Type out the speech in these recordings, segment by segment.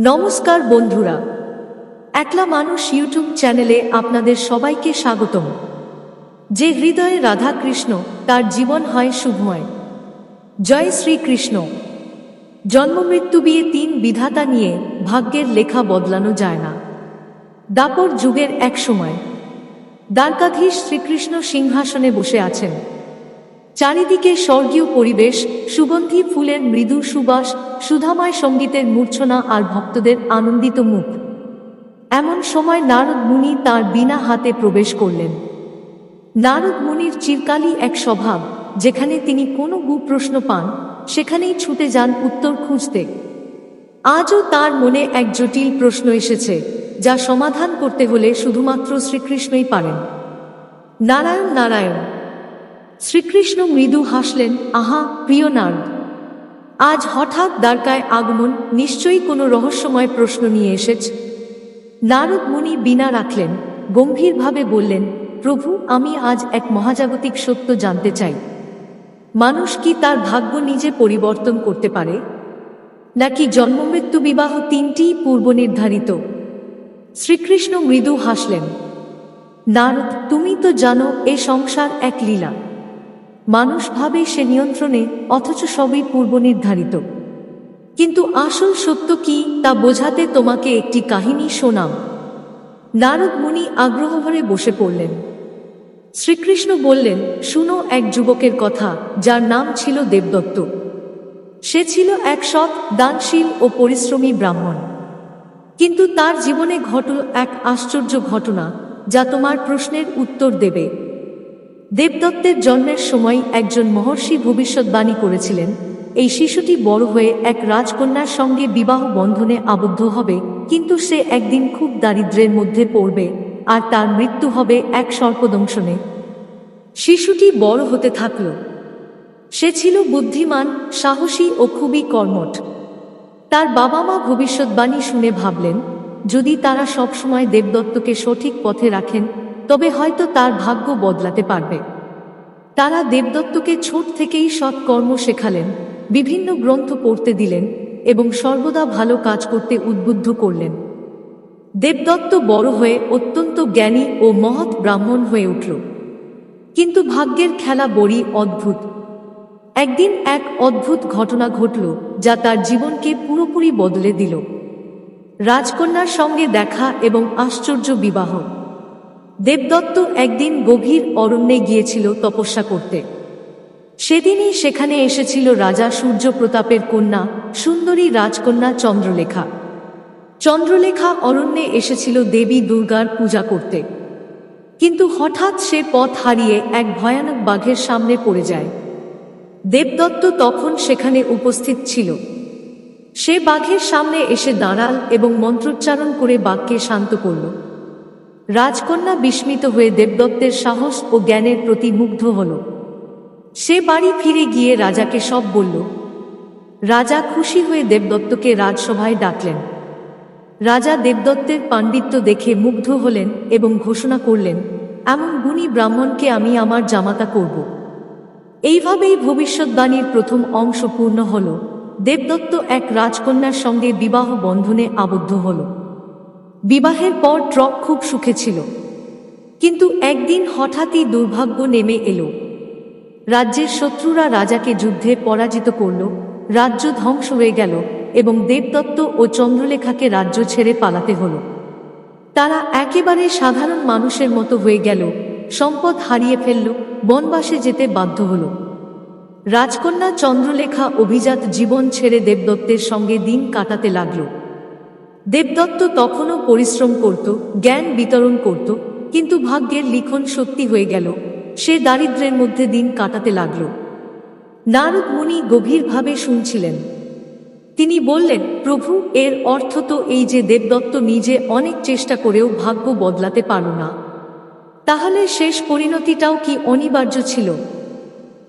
নমস্কার বন্ধুরা। একলা মানুষ ইউটিউব চ্যানেলে আপনাদের সবাইকে স্বাগতম। যে হৃদয়ে রাধা কৃষ্ণ তার জীবন হয় শুভময়। জয় শ্রীকৃষ্ণ। জন্মমৃত্যু বিয়ে তিন বিধাতা নিয়ে ভাগ্যের লেখা বদলানো যায় না। দাপর যুগের এক সময়। দ্বারকাধীশ শ্রীকৃষ্ণ সিংহাসনে বসে আছেন। চারিদিকে স্বর্গীয় পরিবেশ, সুগন্ধি ফুলের মৃদু সুবাস, সুধাময় সঙ্গীতের মূর্ছনা আর ভক্তদের আনন্দিত মুখ। এমন সময় নারদ মুনি তার বিনা হাতে প্রবেশ করলেন। নারদ মুনির চিরকালই এক স্বভাব, যেখানে তিনি কোনো গু প্রশ্ন পান, সেখানেই ছুটে যান উত্তর খুঁজতে। আজও তার মনে এক জটিল প্রশ্ন এসেছে, যা সমাধান করতে হলে শুধুমাত্র শ্রীকৃষ্ণই পারেন। নারায়ণ নারায়ণ শ্রীকৃষ্ণ মৃদু হাসলেন, আহা, প্রিয় নারদ, আজ হঠাৎ দ্বারকায় আগমন, নিশ্চয়ই কোনো রহস্যময় প্রশ্ন নিয়ে এসেছ? নারদ মুনি বিনা রাখলেন, গম্ভীরভাবে বললেন, প্রভু, আমি আজ এক মহাজাগতিক সত্য জানতে চাই। মানুষ কি তার ভাগ্য নিজে পরিবর্তন করতে পারে? নাকি জন্মমৃত্যু বিবাহ তিনটিই পূর্ব নির্ধারিত? শ্রীকৃষ্ণ মৃদু হাসলেন, নারদ, তুমি তো জানো এ সংসার এক লীলা। মানুষ ভাবে সে নিয়ন্ত্রণে, অথচ সবই পূর্ব নির্ধারিত কিন্তু আসল সত্য কি, তা বোঝাতে তোমাকে একটি কাহিনী শোনাম নারদ মুনি আগ্রহভরে বসে পড়লেন। শ্রীকৃষ্ণ বললেন, শুনো এক যুবকের কথা, যার নাম ছিল দেবদত্ত। সে ছিল এক সৎ, দানশীল ও পরিশ্রমী ব্রাহ্মণ। কিন্তু তার জীবনে ঘটল এক আশ্চর্য ঘটনা, যা তোমার প্রশ্নের উত্তর দেবে। দেবদত্তের জন্মের সময় একজন মহর্ষি ভবিষ্যৎবাণী করেছিলেন, এই শিশুটি বড় হয়ে এক রাজকন্যার সঙ্গে বিবাহ বন্ধনে আবদ্ধ হবে, কিন্তু সে একদিন খুব দারিদ্র্যের মধ্যে পড়বে, আর তার মৃত্যু হবে এক সর্পদংশনে। শিশুটি বড় হতে থাকল। সে ছিল বুদ্ধিমান, সাহসী ও খুবই কর্মঠ। তার বাবা মা ভবিষ্যৎবাণী শুনে ভাবলেন, যদি তারা সবসময় দেবদত্তকে সঠিক পথে রাখেন তবে হয়তো তার ভাগ্য বদলাতে পারবে। তারা দেবদত্তকে ছোট থেকেই সৎকর্ম শেখালেন, বিভিন্ন গ্রন্থ পড়তে দিলেন এবং সর্বদা ভালো কাজ করতে উদ্বুদ্ধ করলেন। দেবদত্ত বড় হয়ে অত্যন্ত জ্ঞানী ও মহৎ ব্রাহ্মণ হয়ে উঠল। কিন্তু ভাগ্যের খেলা বড়ই অদ্ভুত। একদিন এক অদ্ভুত ঘটনা ঘটল যা তার জীবনকে পুরোপুরি বদলে দিল। রাজকন্যার সঙ্গে দেখা এবং আশ্চর্য বিবাহ। দেবদত্ত একদিন গভীর অরণ্যে গিয়েছিল তপস্যা করতে। সেদিনই সেখানে এসেছিল রাজা সূর্য প্রতাপের কন্যা, সুন্দরী রাজকন্যা চন্দ্রলেখা। চন্দ্রলেখা অরণ্যে এসেছিল দেবী দুর্গার পূজা করতে। কিন্তু হঠাৎ সে পথ হারিয়ে এক ভয়ানক বাঘের সামনে পড়ে যায়। দেবদত্ত তখন সেখানে উপস্থিত ছিল। সে বাঘের সামনে এসে দাঁড়াল এবং মন্ত্রোচ্চারণ করে বাঘকে শান্ত করল। রাজকন্যা বিস্মিত হয়ে দেবদত্তের সাহস ও জ্ঞানের প্রতি মুগ্ধ হল। সে বাড়ি ফিরে গিয়ে রাজাকে সব বলল। রাজা খুশি হয়ে দেবদত্তকে রাজসভায় ডাকলেন। রাজা দেবদত্তের পাণ্ডিত্য দেখে মুগ্ধ হলেন এবং ঘোষণা করলেন, এমন গুণী ব্রাহ্মণকে আমি আমার জামাতা করব। এইভাবেই ভবিষ্যৎবাণীর প্রথম অংশ পূর্ণ হল। দেবদত্ত এক রাজকন্যার সঙ্গে বিবাহ বন্ধনে আবদ্ধ হল। বিবাহের পর ট্রক খুব সুখে ছিল। কিন্তু একদিন হঠাৎই দুর্ভাগ্য নেমে এলো। রাজ্যের শত্রুরা রাজাকে যুদ্ধে পরাজিত করল, রাজ্য ধ্বংস হয়ে গেল এবং দেবদত্ত ও চন্দ্রলেখাকে রাজ্য ছেড়ে পালাতে হল। তারা একেবারে সাধারণ মানুষের মতো হয়ে গেল, সম্পদ হারিয়ে ফেলল, বনবাসে যেতে বাধ্য হল। রাজকন্যা চন্দ্রলেখা অভিজাত জীবন ছেড়ে দেবদত্তের সঙ্গে দিন কাটাতে লাগল। দেবদত্ত তখনও পরিশ্রম করত, জ্ঞান বিতরণ করত, কিন্তু ভাগ্যের লিখন সত্যি হয়ে গেল। সে দারিদ্র্যের মধ্যে দিন কাটাতে লাগল। নারদ মুনি গভীরভাবে শুনছিলেন। তিনি বললেন, প্রভু, এর অর্থ তো এই যে দেবদত্ত নিজে অনেক চেষ্টা করেও ভাগ্য বদলাতে পারল না। তাহলে শেষ পরিণতিটাও কি অনিবার্য ছিল?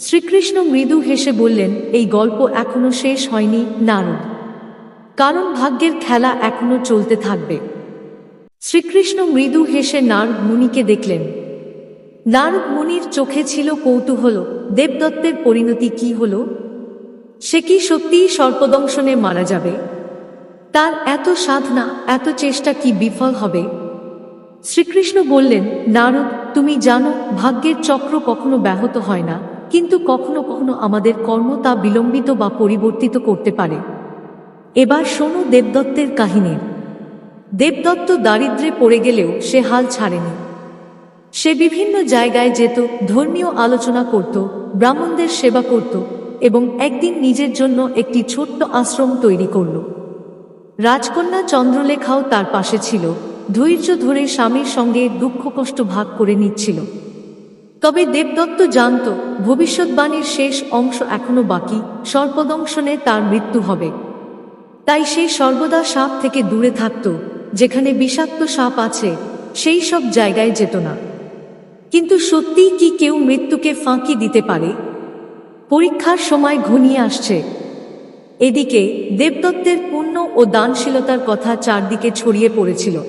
শ্রীকৃষ্ণ মৃদু হেসে বললেন, এই গল্প এখনও শেষ হয়নি, নারদ। কারণ ভাগ্যের খেলা এখনও চলতে থাকবে। শ্রীকৃষ্ণ মৃদু হেসে নারদ মুনিকে দেখলেন। নারদ মুনির চোখে ছিল কৌতূহল, দেবদত্তের পরিণতি কি হল? সে কি সত্যিই সর্পদংশনে মারা যাবে? তার এত সাধনা, এত চেষ্টা কি বিফল হবে? শ্রীকৃষ্ণ বললেন, নারদ, তুমি জানো, ভাগ্যের চক্র কখনো ব্যাহত হয় না, কিন্তু কখনো কখনো আমাদের কর্ম তা বিলম্বিত বা পরিবর্তিত করতে পারে। এবার শোনো দেবদত্তের কাহিনী। দেবদত্ত দারিদ্রে পড়ে গেলেও সে হাল ছাড়েনি। সে বিভিন্ন জায়গায় যেত, ধর্মীয় আলোচনা করত, ব্রাহ্মণদের সেবা করত এবং একদিন নিজের জন্য একটি ছোট্ট আশ্রম তৈরি করল। রাজকন্যা চন্দ্রলেখাও তার পাশে ছিল, ধৈর্য ধরে স্বামীর সঙ্গে দুঃখ কষ্ট ভাগ করে নিচ্ছিল। তবে দেবদত্ত জানত, ভবিষ্যৎবাণীর শেষ অংশ এখনও বাকি, সর্পদংশনে তার মৃত্যু হবে। তাই সে সর্বদা সাপ থেকে দূরে থাকত, যেখানে বিষাক্ত সাপ আছে, সেই সব জায়গায় যেত না। কিন্তু সত্যিই কি কেউ মৃত্যুকে ফাঁকি দিতে পারে? পরীক্ষার সময় ঘনিয়ে আসছে। এদিকে দেবদত্তের পুণ্য ও দানশীলতার কথা চারদিকে ছড়িয়ে পড়েছিল।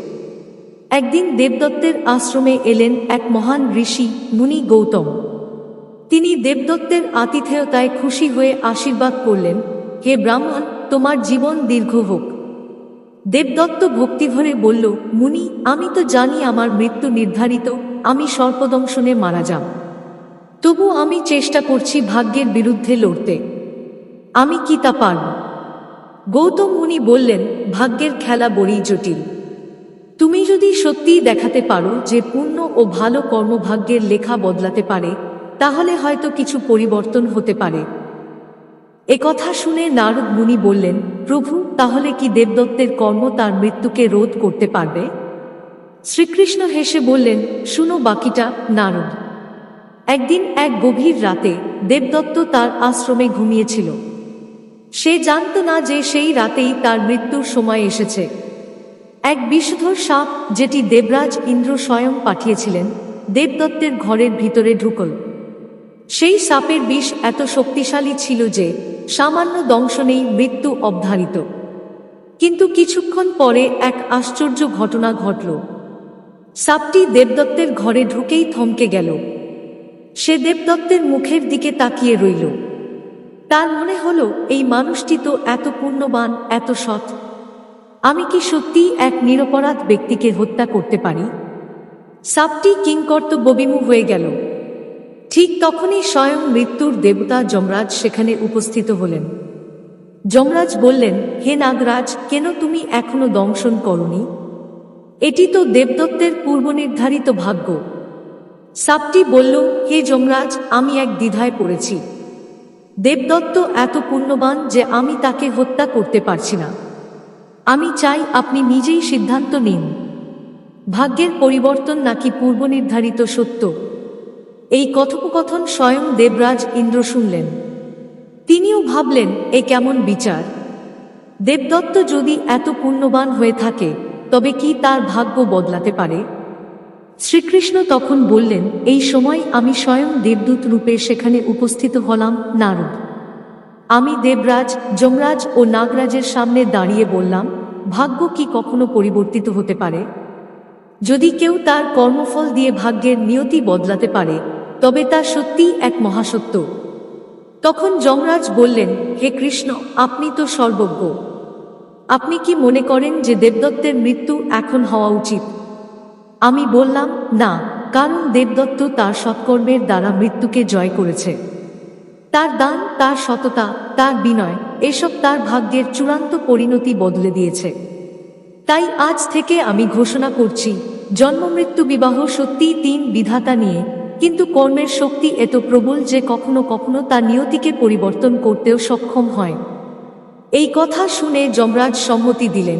একদিন দেবদত্তের আশ্রমে এলেন এক মহান ঋষি মুনি গৌতম। তিনি দেবদত্তের আতিথেয়তায় খুশি হয়ে আশীর্বাদ করলেন, হে ব্রাহ্মণ তোমার জীবন দীর্ঘ হোক। দেবদত্ত ভক্তিভরে বলল, মুনি, আমি তো জানি আমার মৃত্যু নির্ধারিত, আমি সর্পদংশনে মারা যাব। তবু আমি চেষ্টা করছি ভাগ্যের বিরুদ্ধে লড়তে। আমি কি তা পারব? গৌতম মুনি বললেন, ভাগ্যের খেলা বড়ই জটিল। তুমি যদি সত্যিই দেখাতে পারো যে পূর্ণ ও ভালো কর্মভাগ্যের লেখা বদলাতে পারে, তাহলে হয়তো কিছু পরিবর্তন হতে পারে। এ কথা শুনে নারদ মুনি বললেন, প্রভু, তাহলে কি দেবদত্তের কর্ম তার মৃত্যুকে রোধ করতে পারবে? শ্রীকৃষ্ণ হেসে বললেন, শুনো বাকিটা, নারদ। একদিন এক গভীর রাতে দেবদত্ত তার আশ্রমে ঘুমিয়েছিল। সে জানত না যে সেই রাতেই তার মৃত্যুর সময় এসেছে। এক বিষধর সাপ, যেটি দেবরাজ ইন্দ্র স্বয়ং পাঠিয়েছিলেন, দেবদত্তের ঘরের ভিতরে ঢুকল। সেই সাপের বিষ এত শক্তিশালী ছিল যে সামান্য দংশনেই মৃত্যু অবধারিত। কিন্তু কিছুক্ষণ পরে এক আশ্চর্য ঘটনা ঘটল। সাপটি দেবদত্তের ঘরে ঢুকেই থমকে গেল। সে দেবদত্তের মুখের দিকে তাকিয়ে রইল। তার মনে হলো, এই মানুষটি তো এত পুণ্যবান, এত সৎ। আমি কি সত্যিই এক নিরপরাধ ব্যক্তিকে হত্যা করতে পারি? সাপটি কিংকর্তব্যবিমুখ হয়ে গেল। ঠিক তখনই স্বয়ং মৃত্যুর দেবতা যমরাজ সেখানে উপস্থিত হলেন। যমরাজ বললেন, হে নাগরাজ, কেন তুমি এখনও দংশন করনি? এটি তো দেবদত্তের পূর্বনির্ধারিত ভাগ্য। সাপটি বলল, হে যমরাজ, আমি এক দ্বিধায় পড়েছি। দেবদত্ত এত পুণ্যবান যে আমি তাকে হত্যা করতে পারছি না। আমি চাই আপনি নিজেই সিদ্ধান্ত নিন। ভাগ্যের পরিবর্তন নাকি পূর্বনির্ধারিত সত্য? এই কথোপকথন স্বয়ং দেবরাজ ইন্দ্র শুনলেন। তিনিও ভাবলেন, এ কেমন বিচার? দেবদত্ত যদি এত পুণ্যবান হয়ে থাকে, তবে কি তার ভাগ্য বদলাতে পারে? শ্রীকৃষ্ণ তখন বললেন, এই সময় আমি স্বয়ং দেবদূত রূপে সেখানে উপস্থিত হলাম, নারদ। আমি দেবরাজ, যমরাজ ও নাগরাজের সামনে দাঁড়িয়ে বললাম, ভাগ্য কি কখনো পরিবর্তিত হতে পারে? যদি কেউ তার কর্মফল দিয়ে ভাগ্যের নিয়তি বদলাতে পারে তবে তা সত্যিই এক মহাসত্য। তখন যমরাজ বললেন, হে কৃষ্ণ, আপনি তো সর্বজ্ঞ। আপনি কি মনে করেন যে দেবদত্তের মৃত্যু এখন হওয়া উচিত? আমি বললাম, না, কারণ দেবদত্ত তার সৎকর্মের দ্বারা মৃত্যুকে জয় করেছে। তার দান, তার সততা, তার বিনয়, এসব তার ভাগ্যের চূড়ান্ত পরিণতি বদলে দিয়েছে। তাই আজ থেকে আমি ঘোষণা করছি, জন্মমৃত্যু বিবাহ সত্যিই তিন বিধাতা নিয়ে কিন্তু কর্মের শক্তি এত প্রবল যে কখনো কখনো তা নিয়তিকে পরিবর্তন করতেও সক্ষম হয়। এই কথা শুনে যমরাজ সম্মতি দিলেন।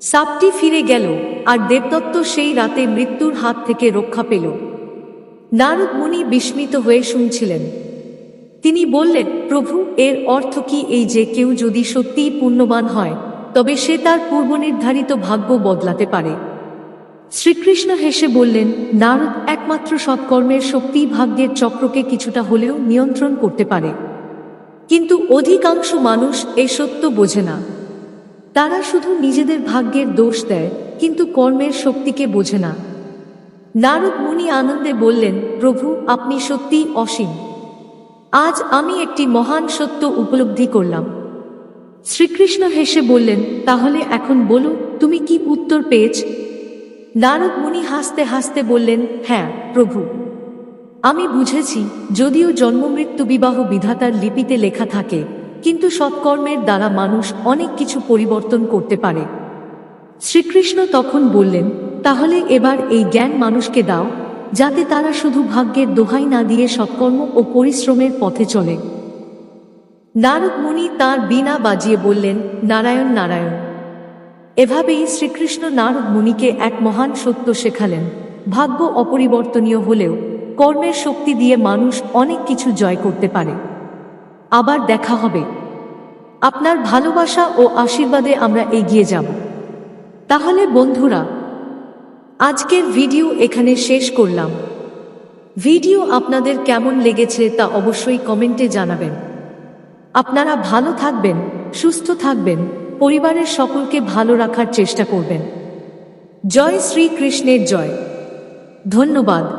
সাপটি ফিরে গেল, আর দেবদত্ত সেই রাতে মৃত্যুর হাত থেকে রক্ষা পেল। নারদ মুনি বিস্মিত হয়ে শুনছিলেন। তিনি বললেন, প্রভু, এর অর্থ কি এই যে কেউ যদি সত্যিই পুণ্যবান হয়, তবে সে তার পূর্বনির্ধারিত ভাগ্য বদলাতে পারে? শ্রীকৃষ্ণ হেসে বললেন, নারদ একমাত্র সৎকর্মের শক্তি ভাগ্যের চক্রকে কিছুটা হলেও নিয়ন্ত্রণ করতে পারে। কিন্তু অধিকাংশ মানুষ এ সত্য বোঝে না। তারা শুধু নিজেদের ভাগ্যের দোষ দেয়, কিন্তু কর্মের শক্তিকে বোঝে না। নারদ মুনি আনন্দে বললেন, প্রভু, আপনি সত্যিই অসীম। আজ আমি একটি মহান সত্য উপলব্ধি করলাম। শ্রীকৃষ্ণ হেসে বললেন, তাহলে এখন বলো, তুমি কি উত্তর পেয়েছ? নারদ মুনি হাসতে হাসতে বললেন হ্যাঁ প্রভু। আমি বুঝেছি, যদিও জন্মমৃত্যু বিবাহ বিধাতার লিপিতে লেখা থাকে, কিন্তু সৎকর্মের দ্বারা মানুষ অনেক কিছু পরিবর্তন করতে পারে। শ্রীকৃষ্ণ তখন বললেন, তাহলে এবার এই জ্ঞান মানুষকে দাও, যাতে তারা শুধু ভাগ্যের দোহাই না দিয়ে সৎকর্ম ও পরিশ্রমের পথে চলে। নারদ মুনি তাঁর বীণা বাজিয়ে বললেন, নারায়ণ নারায়ণ। এভাবেই শ্রীকৃষ্ণ নারদ মুনিকে এক মহান সত্য শেখালেন। ভাগ্য অপরিবর্তনীয় হলেও কর্মের শক্তি দিয়ে মানুষ অনেক কিছু জয় করতে পারে। আবার দেখা হবে। আপনার ভালোবাসা ও আশীর্বাদে আমরা এগিয়ে যাব। তাহলে বন্ধুরা, আজকের ভিডিও এখানে শেষ করলাম। ভিডিও আপনাদের কেমন লেগেছে তা অবশ্যই কমেন্টে জানাবেন। আপনারা ভালো থাকবেন, সুস্থ থাকবেন। পরিবারের সকলকে ভালো রাখার চেষ্টা করবেন। জয় শ্রীকৃষ্ণের জয়। ধন্যবাদ।